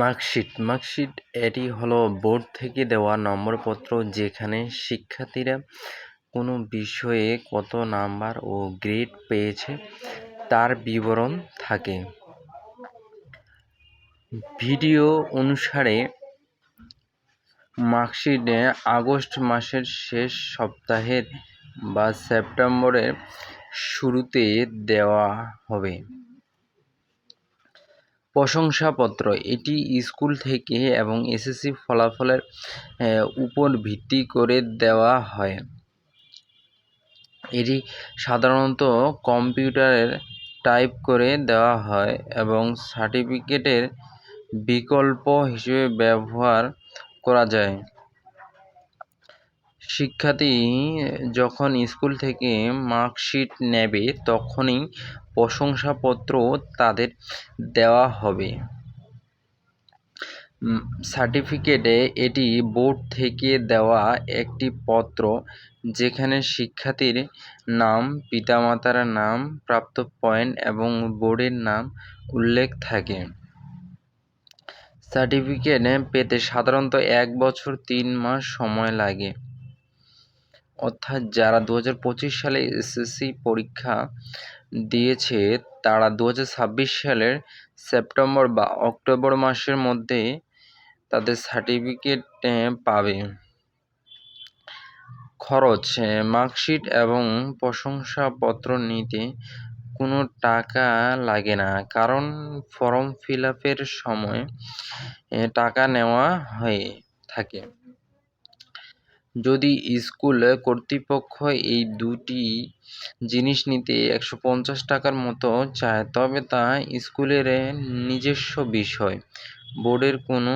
Marksheet. Marksheet এটি হলো board থেকে দেওয়া নম্বরপত্র যেখানে শিক্ষার্থীরা কোনো বিষয়ে কত নাম্বার ও গ্রেড পেয়েছে তার বিবরণ থাকে। ভিডিও অনুসারে মার্কশিটে আগস্ট মাসের শেষ সপ্তাহের বা সেপ্টেম্বরের শুরুতে দেওয়া হবে। প্রশংসাপত্র। এটি স্কুল থেকে এবং এসএসসি ফলাফলের উপর ভিত্তি করে দেওয়া হয়। এটি সাধারণত কম্পিউটারের টাইপ করে দেওয়া হয় এবং সার্টিফিকেটের বিকল্প হিসেবে ব্যবহার করা যায়। শিক্ষার্থী যখন স্কুল থেকে মার্কশিট নেবে তখনই প্রশংসাপত্র তাদের দেওয়া হবে। সার্টিফিকেটে এটি বোর্ড থেকে দেওয়া একটি পত্র যেখানে শিক্ষার্থীর নাম, পিতামাতার নাম, প্রাপ্ত পয়েন্ট এবং বোর্ডের নাম উল্লেখ থাকে। সার্টিফিকেট পেতে সাধারণত এক বছর তিন মাস সময় লাগে। অর্থাৎ যারা দু হাজার পঁচিশ সালে এসএসসি পরীক্ষা দিয়েছে, তারা দু হাজার ছাব্বিশ সালের সেপ্টেম্বর বা অক্টোবর মাসের মধ্যে তাদের সার্টিফিকেট পাবে। খরচ মার্কশিট এবং প্রশংসাপত্র নিতে কোনো টাকা লাগে না, কারণ ফর্ম ফিল আপের সময় টাকা নেওয়া হয়ে থাকে। যদি স্কুল কর্তৃপক্ষ এই দুটি জিনিস নিতে একশো পঞ্চাশ টাকার মতো চায়, তবে তা স্কুলের নিজস্ব বিষয়। বোর্ডের কোনো